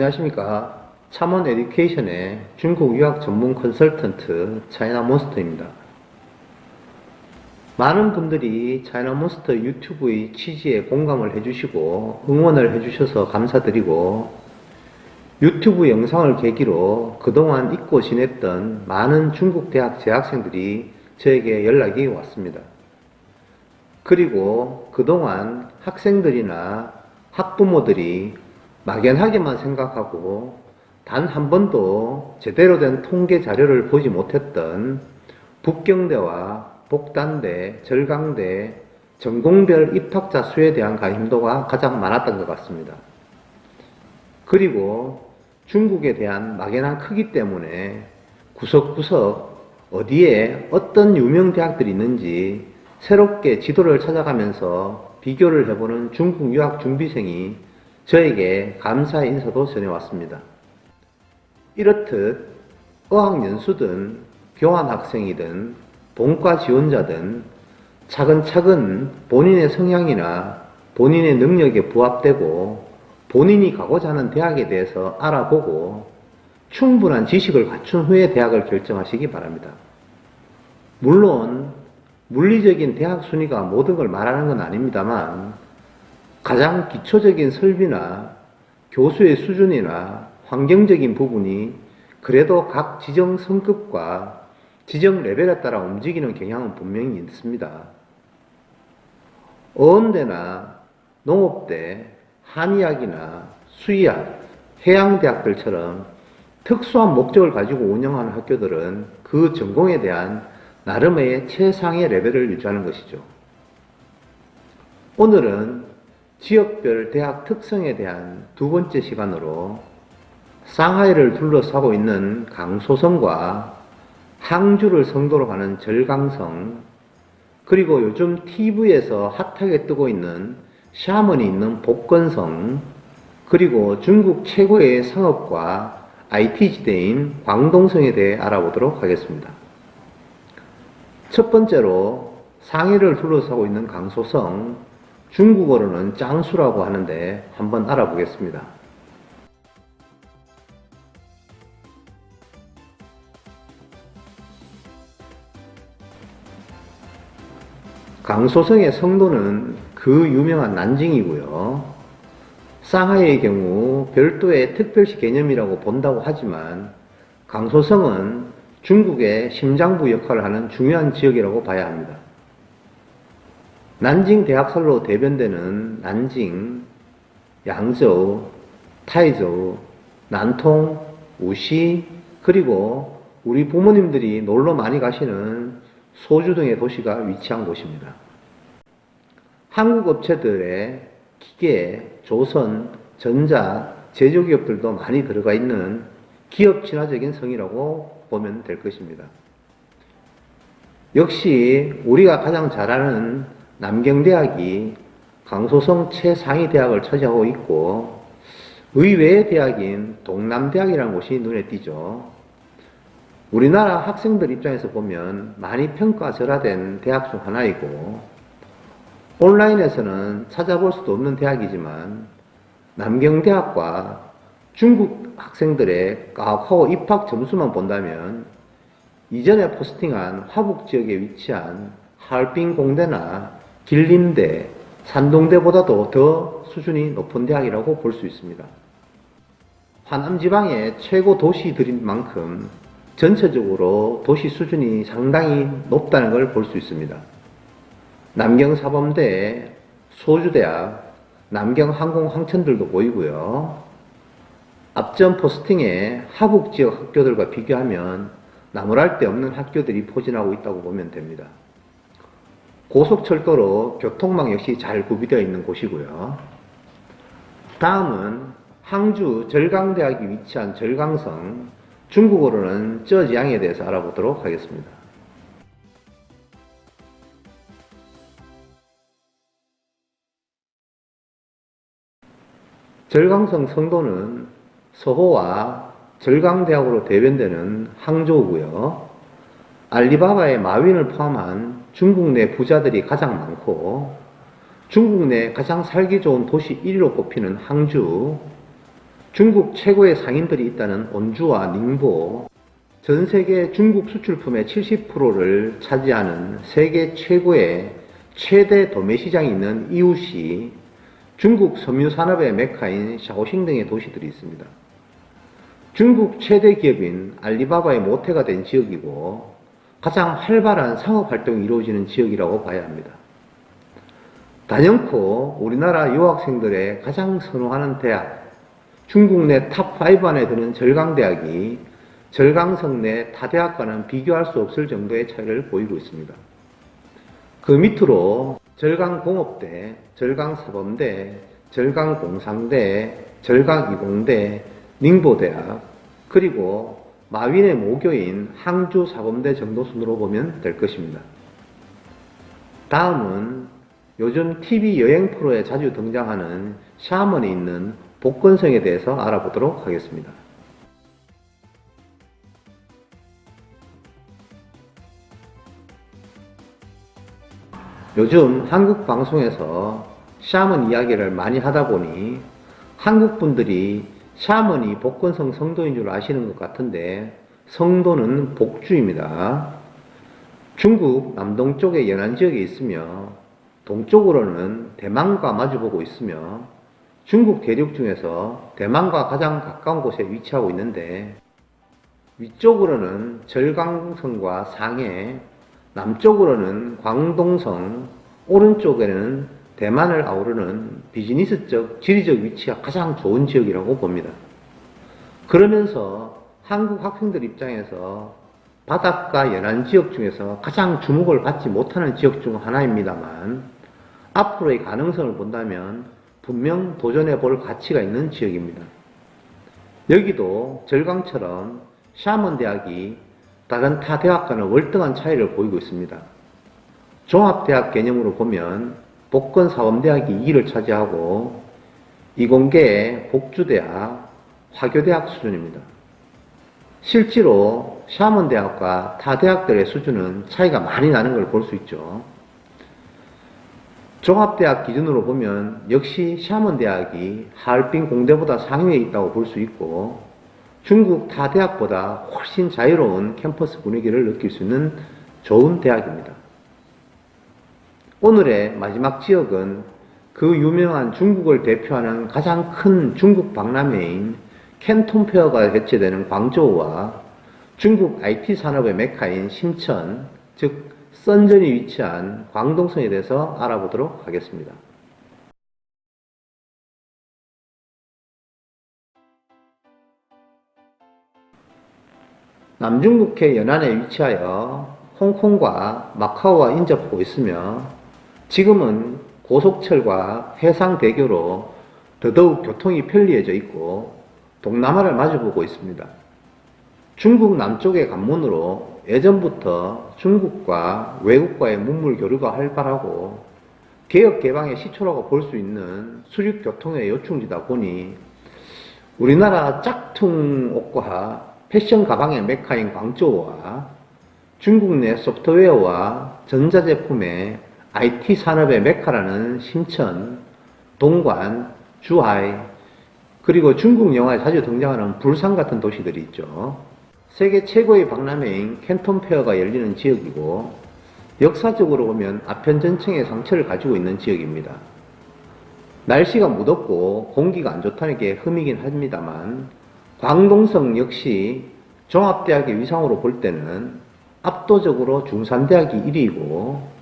안녕하십니까. 참원 에듀케이션의 중국 유학 전문 컨설턴트 차이나 몬스터입니다. 많은 분들이 차이나 몬스터 유튜브의 취지에 공감을 해주시고 응원을 해주셔서 감사드리고 유튜브 영상을 계기로 그동안 잊고 지냈던 많은 중국 대학 재학생들이 저에게 연락이 왔습니다. 그리고 그동안 학생들이나 학부모들이 막연하게만 생각하고 단 한 번도 제대로 된 통계 자료를 보지 못했던 북경대와 복단대, 절강대, 전공별 입학자 수에 대한 관심도가 가장 많았던 것 같습니다. 그리고 중국에 대한 막연한 크기 때문에 구석구석 어디에 어떤 유명 대학들이 있는지 새롭게 지도를 찾아가면서 비교를 해보는 중국 유학 준비생이 저에게 감사의 인사도 전해왔습니다. 이렇듯 어학연수든 교환학생이든 본과 지원자든 차근차근 본인의 성향이나 본인의 능력에 부합되고 본인이 가고자 하는 대학에 대해서 알아보고 충분한 지식을 갖춘 후에 대학을 결정하시기 바랍니다. 물론 물리적인 대학 순위가 모든 걸 말하는 건 아닙니다만 가장 기초적인 설비나 교수의 수준이나 환경적인 부분이 그래도 각 지정 성급과 지정 레벨에 따라 움직이는 경향은 분명히 있습니다. 어원대나 농업대, 한의학이나 수의학, 해양대학들처럼 특수한 목적을 가지고 운영하는 학교들은 그 전공에 대한 나름의 최상의 레벨을 유지하는 것이죠. 오늘은 지역별 대학 특성에 대한 두 번째 시간으로 상하이를 둘러싸고 있는 강소성과 항주를 성도로 하는 절강성, 그리고 요즘 TV에서 핫하게 뜨고 있는 샤먼이 있는 복건성, 그리고 중국 최고의 상업과 IT 지대인 광동성에 대해 알아보도록 하겠습니다. 첫 번째로 상해를 둘러싸고 있는 강소성, 중국어로는 짱수라고 하는데 한번 알아보겠습니다. 강소성의 성도는 그 유명한 난징이고요. 상하이의 경우 별도의 특별시 개념이라고 본다고 하지만 강소성은 중국의 심장부 역할을 하는 중요한 지역이라고 봐야 합니다. 난징 대학살로 대변되는 난징, 양저우, 타이저우, 난통, 우시, 그리고 우리 부모님들이 놀러 많이 가시는 소주 등의 도시가 위치한 곳입니다. 한국 업체들의 기계, 조선, 전자, 제조기업들도 많이 들어가 있는 기업 친화적인 성이라고 보면 될 것입니다. 역시 우리가 가장 잘 아는 남경대학이 강소성 최상위 대학을 차지하고 있고 의외의 대학인 동남대학이라는 곳이 눈에 띄죠. 우리나라 학생들 입장에서 보면 많이 평가절하된 대학 중 하나이고 온라인에서는 찾아볼 수도 없는 대학이지만 남경대학과 중국 학생들의 카카오 입학 점수만 본다면 이전에 포스팅한 화북 지역에 위치한 하얼빈 공대나 길림대, 산동대보다도 더 수준이 높은 대학이라고 볼 수 있습니다. 환암 지방의 최고 도시들인 만큼 전체적으로 도시 수준이 상당히 높다는 걸 볼 수 있습니다. 남경사범대, 소주대학, 남경항공항천들도 보이고요. 앞전 포스팅의 하북 지역 학교들과 비교하면 나무랄 데 없는 학교들이 포진하고 있다고 보면 됩니다. 고속철도로 교통망 역시 잘 구비되어 있는 곳이고요. 다음은 항주 절강대학이 위치한 절강성, 중국어로는 쩌지양에 대해서 알아보도록 하겠습니다. 절강성 성도는 서호와 절강대학으로 대변되는 항저우고요. 알리바바의 마윈을 포함한 중국 내 부자들이 가장 많고 중국 내 가장 살기 좋은 도시 1위로 꼽히는 항주 중국 최고의 상인들이 있다는 온주와 닝보, 전 세계 중국 수출품의 70%를 차지하는 세계 최고의 최대 도매 시장이 있는 이웃이 중국 섬유 산업의 메카인 샤오싱 등의 도시들이 있습니다. 중국 최대 기업인 알리바바의 모태가 된 지역이고 가장 활발한 상업 활동이 이루어지는 지역이라고 봐야 합니다. 단연코 우리나라 유학생들의 가장 선호하는 대학, 중국 내 탑5 안에 드는 절강대학이 절강성 내 타대학과는 비교할 수 없을 정도의 차이를 보이고 있습니다. 그 밑으로 절강공업대, 절강사범대, 절강공상대, 절강이공대, 닝보대학, 그리고 마윈의 모교인 항주 사범대 정도 순으로 보면 될 것입니다. 다음은 요즘 TV 여행 프로에 자주 등장하는 샤먼에 있는 복건성에 대해서 알아보도록 하겠습니다. 요즘 한국 방송에서 샤먼 이야기를 많이 하다 보니 한국 분들이 샤먼이 복건성 성도인 줄 아시는 것 같은데 성도는 복주입니다. 중국 남동쪽의 연안 지역에 있으며 동쪽으로는 대만과 마주보고 있으며 중국 대륙 중에서 대만과 가장 가까운 곳에 위치하고 있는데 위쪽으로는 절강성과 상해, 남쪽으로는 광동성, 오른쪽에는 대만을 아우르는 비즈니스적, 지리적 위치가 가장 좋은 지역이라고 봅니다. 그러면서 한국 학생들 입장에서 바닷가 연안 지역 중에서 가장 주목을 받지 못하는 지역 중 하나입니다만 앞으로의 가능성을 본다면 분명 도전해 볼 가치가 있는 지역입니다. 여기도 절강처럼 샤먼 대학이 다른 타 대학과는 월등한 차이를 보이고 있습니다. 종합대학 개념으로 보면 복건 사범대학이 2위를 차지하고 이공계의 복주대학, 화교대학 수준입니다. 실제로 샤먼 대학과 타 대학들의 수준은 차이가 많이 나는 걸 볼 수 있죠. 종합대학 기준으로 보면 역시 샤먼 대학이 하얼빈 공대보다 상위에 있다고 볼 수 있고 중국 타 대학보다 훨씬 자유로운 캠퍼스 분위기를 느낄 수 있는 좋은 대학입니다. 오늘의 마지막 지역은 그 유명한 중국을 대표하는 가장 큰 중국 박람회인 캔톤 페어가 개최되는 광저우와 중국 IT 산업의 메카인 심천, 즉 선전이 위치한 광동성에 대해서 알아보도록 하겠습니다. 남중국해 연안에 위치하여 홍콩과 마카오와 인접하고 있으며 지금은 고속철과 해상대교로 더더욱 교통이 편리해져 있고 동남아를 마주보고 있습니다. 중국 남쪽의 관문으로 예전부터 중국과 외국과의 문물 교류가 활발하고 개혁 개방의 시초라고 볼 수 있는 수륙 교통의 요충지다 보니 우리나라 짝퉁 옷과 패션 가방의 메카인 광저우와 중국 내 소프트웨어와 전자제품의 IT 산업의 메카라는 신천, 동관, 주하이, 그리고 중국 영화에 자주 등장하는 불산 같은 도시들이 있죠. 세계 최고의 박람회인 캔톤 페어가 열리는 지역이고 역사적으로 보면 아편전층의 상처를 가지고 있는 지역입니다. 날씨가 무덥고 공기가 안 좋다는 게 흠이긴 합니다만 광동성 역시 종합대학의 위상으로 볼 때는 압도적으로 중산대학이 1위이고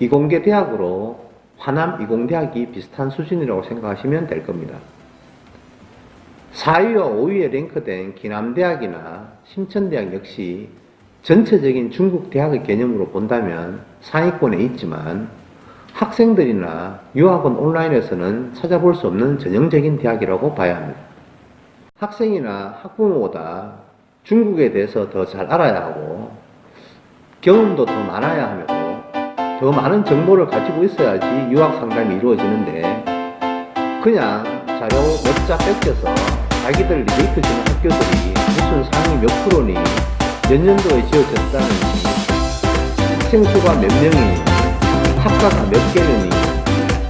이공계 대학으로 화남 이공대학이 비슷한 수준이라고 생각하시면 될 겁니다. 4위와 5위에 랭크된 기남대학이나 심천대학 역시 전체적인 중국 대학의 개념으로 본다면 상위권에 있지만 학생들이나 유학원 온라인에서는 찾아볼 수 없는 전형적인 대학이라고 봐야 합니다. 학생이나 학부모보다 중국에 대해서 더 잘 알아야 하고 경험도 더 많아야 하며 더 많은 정보를 가지고 있어야지 유학 상담이 이루어지는데 그냥 자료 몇자 뺏겨서 자기들 리베이트 주는 학교들이 무슨 상위 몇 프로니 몇 년도에 지어졌다는지 학생 수가 몇 명이니 학과가 몇 개느니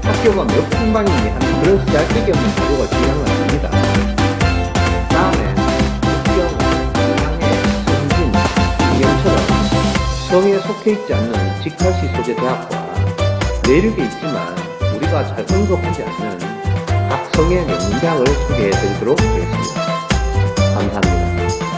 학교가 몇 분방이니 하는 그런 쓰잘데기 없는 자료가 중요한 건 아닙니다. 다음에 국경, 양해, 성진, 이형처럼 성에 속해 있지 않는 직할시 소재 대학과 내륙에 있지만 우리가 잘 응급하지 않는 각성의 명장을 소개해 드리도록 하겠습니다. 감사합니다.